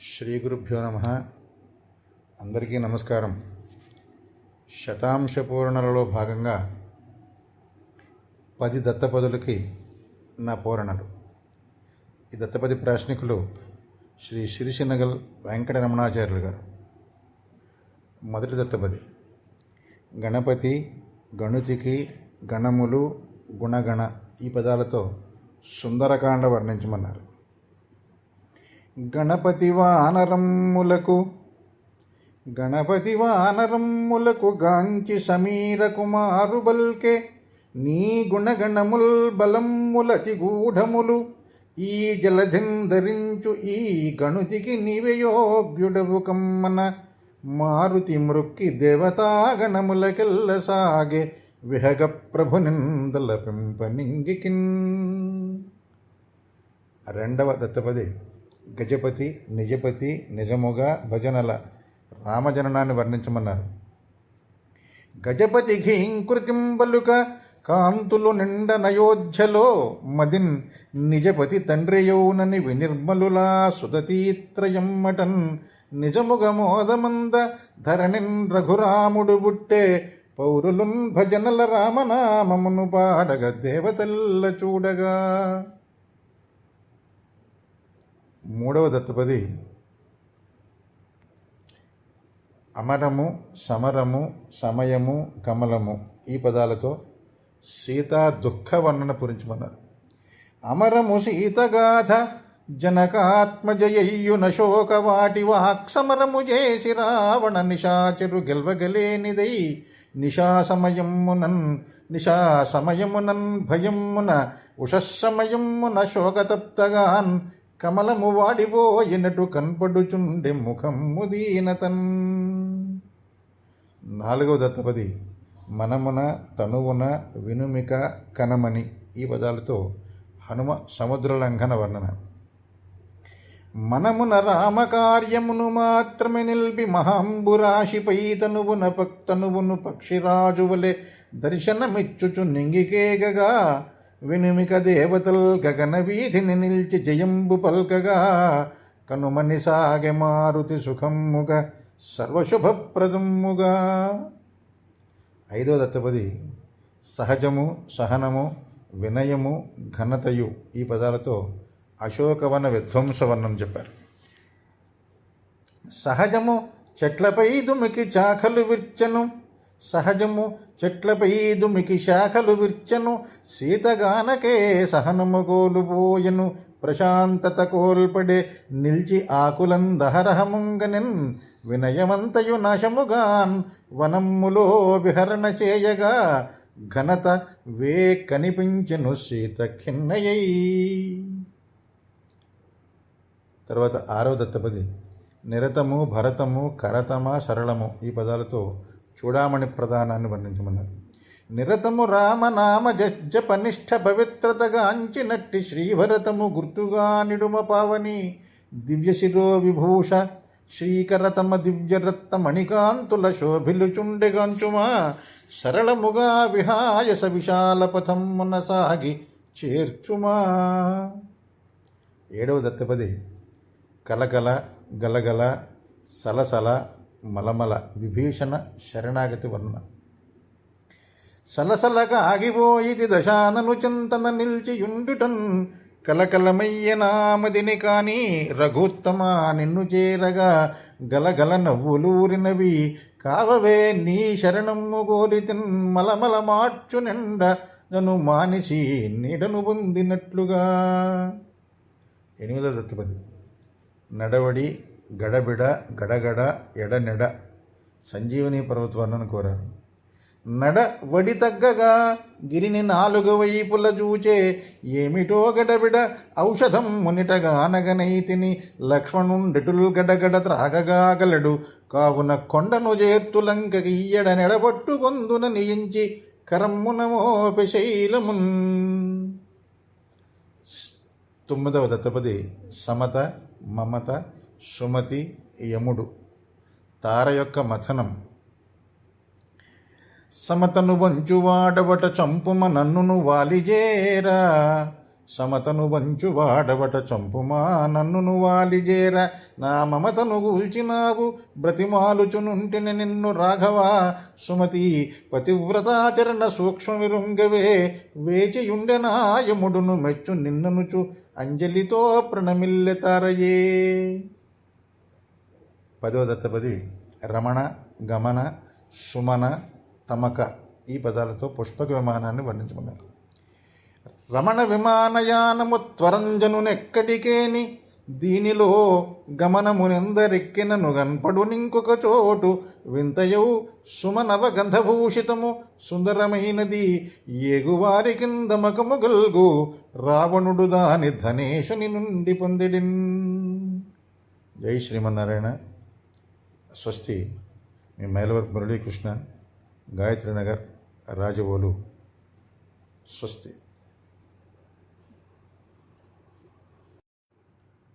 శ్రీ గురుభ్యో నమ. అందరికీ నమస్కారం. శతాంశ పూరణలలో భాగంగా పది దత్తపదులకి నా పూరణలు. ఈ దత్తపది ప్రాశ్నికులు శ్రీ సిరిసినగల్ వెంకటరమణాచార్యులు గారు. మొదటి దత్తపది. గణపతి గణుతికి గణములు గుణగణ ఈ పదాలతో సుందరకాండ వర్ణించమన్నారు. గణపతి వానరమ్ములకు గణపతి వానరమ్ములకు గాంచి సమీర కుమారు బల్కే నీ గుణగణముల్ బలమ్ములతి గూఢములు ఈ జలధింధరించు ఈ గణుతికి నీవయోగ్యుడవు కమ్మన. మారుతి మృక్కి దేవతాగణములకెల్ల సాగే విహగ ప్రభు నిందల పెంపనింగికిన్ రెండవ దత్తపది. గజపతి నిజపతి నిజముగా భజనల రామజననాన్ని వర్ణించమన్నారు. గజపతి ఘీంకృతింబలుక కాంతులు నిండ నయోధ్యలో మదిన్ నిజపతి తండ్రియౌనని వినిర్మలులా సుదతీత్రయమ్మటన్ నిజముగ మోదమంద ధరణిన్ రఘురాముడు బుట్టే పౌరులున్ భజనల రామనామమును పాడగ దేవతల్ల చూడగా. మూడవ దత్తపది. అమరము సమరము సమయము కమలము ఈ పదాలతో సీతా దుఃఖ వర్ణన పూరించమన్నారు. అమరము సీతగాథ జనకాత్మజయ్యున శోకవాటి వాక్సమరము చేసి రావణ నిశాచరు గెల్వగలేనిదై నిశా సమయమునన్ భయమున ఉషస్సమయమున శోకతప్తగాన్ కమలము వాడిపోయినట్టు కనపడుచుండె ముఖము దీనతన్ నాలుగవ దత్తపది మనమున తనువున వినుమిక కనమని ఈ పదాలతో హనుమ సముద్ర లంఘన వర్ణన. మనమున రామకార్యమును మాత్రమే నిల్పి మహాంబురాశిపై తనువున పక్తనువును పక్షిరాజువలే దర్శనమిచ్చుచు నింగికేగగా వినుమిక దేవతల్ గగన వీధిని నిల్చి జయంబు పల్కగా కనుమని సాగె మారుతి సుఖమ్ముగా సర్వశుభప్రదమ్ముగా. ఐదో దత్తపది సహజము సహనము వినయము ఘనతయు ఈ పదాలతో అశోకవన విధ్వంసవర్ణం చెప్పారు. సహజము చెట్లపై దుమికి చాఖలు విర్చను సహజము చెట్లపై దుమికి శాఖలు విర్చను సీతగానకే సహనము కోలుపోయను. ప్రశాంతత కోల్పడే నిల్చి ఆకులందహరహముంగనెన్ వినయమంతయు నాశముగాన్ వనమ్ములో విహరణ చేయగా ఘనత వే కనిపించెను సీత ఖిన్నయై తర్వాత ఆరో దత్తపది. నిరతము భరతము కరతమ సరళము ఈ పదాలతో చూడామణి ప్రధానాన్ని వర్ణించమన్నారు. నిరతము రామనామ జపనిష్ట పవిత్రతగాంచినట్టి శ్రీభరతము గుర్తుగా నిడుమ పావని దివ్యశిరో విభూష శ్రీకరతమ దివ్యరత్న మణికాంతుల శోభిలుచుండెగాంచుమా సరళముగా విహాయస విశాల పథమున సాగి చేర్చుమా. ఏడవ దత్తపది కలకల గలగల సలసల మలమల విభీషణ శరణాగతి వర్ణ. సలసలగా ఆగిపోయిది దశానను చింతన నిల్చియుండుటన్ కలకలమయ్యనామదిని కాని రఘుత్తమ నిన్ను చేరగా గలగల నవ్వులూరినవి కావవే నీ శరణము గోరితిన్ మలమల మార్చు నిండ నన్ను మానిసి నీడను పొందినట్లుగా ఎనిమిదో దత్తపది. నడవడి గడబిడ గడగడ ఎడనెడ సంజీవని పర్వతవర్ణన కోరారు. నడ వడి తగ్గగా గిరిని నాలుగు వైపుల చూచే ఏమిటో గడబిడ ఔషధం మునిటగా అనగనైతిని లక్ష్మణుండెటుల్ గడగడ త్రాగగాగలడు కావున కొండను చేర్తులంక ఇయ్యడ నెడబట్టుకొందున నియించి కరమ్మునమోపి శైలమున్. తొమ్మిదవ దత్తపది సమత మమత సుమతి యముడు. తార యొక్క మథనం. సమతను వంచువాడవట చంపుమ నన్నును వాలిజేరా. సమతను వంచువాడవట చంపుమా నన్నును వాలిజేర. నా మమతను గూల్చినావు బ్రతిమాలుచునుంటిని నిన్ను రాఘవా. సుమతి పతివ్రతాచరణ సూక్ష్మ విరుంగవే వేచియుండెనాయముడును మెచ్చు నిన్ననుచు అంజలితో ప్రణమిల్లెతారయే పదవ దత్తపది రమణ గమన సుమన తమక ఈ పదాలతో పుష్పక విమానాన్ని వర్ణించుకున్నారు రమణ విమానయానము త్వరంజనునెక్కడికేని? దీనిలో గమనమునెందరెక్కినను గన్పడు నింకొక చోటు? వింతయౌ సుమనవ గంధభూషితము సుందరమైనది ఏగువారి కింద గల్గు రావణుడు దాని ధనేశుని నుండి పొందిడిన్. జై శ్రీమన్నారాయణ. స్వస్తి. మీ మైలవర్ మురళీకృష్ణ గాయత్రి నగర్ రాజవోలు. స్వస్తి.